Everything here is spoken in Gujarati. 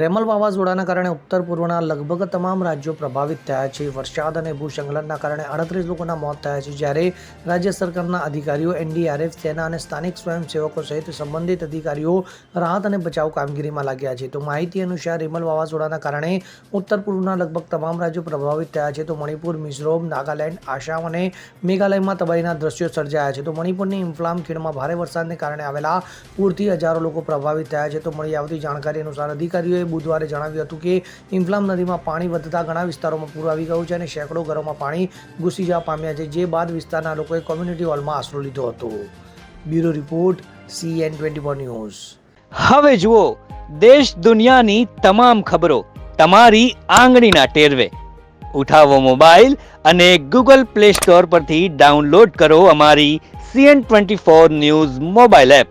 રેમલ વાવાઝોડાના કારણે ઉત્તર પૂર્વના લગભગ તમામ રાજ્યો પ્રભાવિત થયા છે. વરસાદ અને ભૂસ્ખલનના કારણે અડત્રીસ લોકોના મોત થયા છે. જ્યારે રાજ્ય સરકારના અધિકારીઓ, એનડીઆરએફ, સેના અને સ્થાનિક સ્વયંસેવકો સહિત સંબંધિત અધિકારીઓ રાહત અને બચાવ કામગીરીમાં લાગ્યા છે. તો માહિતી અનુસાર રેમલ વાવાઝોડાના કારણે ઉત્તર પૂર્વના લગભગ તમામ રાજ્યો પ્રભાવિત થયા છે. તો મણિપુર, મિઝોરમ, નાગાલેન્ડ, આસામ અને મેઘાલયમાં તબાહીના દ્રશ્યો સર્જાયા છે. તો મણિપુરની ઇમ્ફલામ ખીણમાં ભારે વરસાદને કારણે આવેલા પૂરથી હજારો લોકો પ્રભાવિત થયા છે. તો મળી આવતી જાણકારી અનુસાર અધિકારીઓએ બુધવારે જણાવ્યું હતું કે ઇન્ફલામ નદીમાં પાણી વધતા ઘણા વિસ્તારોમાં પૂર આવી ગયું છે અને સેંકડો ઘરોમાં પાણી ઘૂસી જવા પામ્યા છે, જે બાદ વિસ્તારના લોકોએ કોમ્યુનિટી હોલમાં આશરો લીધો હતો. Bureau report CN twenty four news. હવે જુઓ, દેશ દુનિયાની તમામ ખબરો તમારી આંગળીના ટેરવે. ઉઠાવો મોબાઈલ અને ગૂગલ પ્લે સ્ટોર પરથી ડાઉનલોડ કરો અમારી CN twenty four news mobile app.